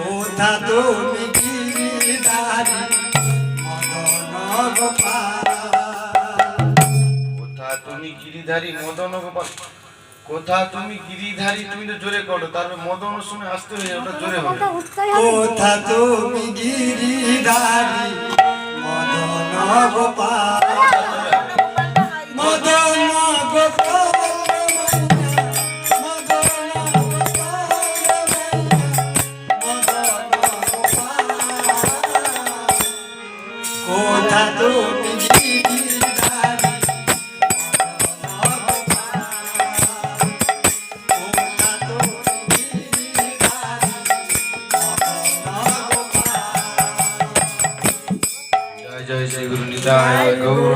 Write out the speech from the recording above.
কোথা তুমি গিরিধারি মদন গোপাল কোথা তুমি গিরিধারী মদন গোপাল কোথা তুমি গিরিধারী তুমি তো জোরে করো তারপর মদন শুনে আসতে হয়ে ওটা জোরে হবে। কোথা তুমি গিরিধারি মদন গোপাল जय श्री गुरु निताय गौर।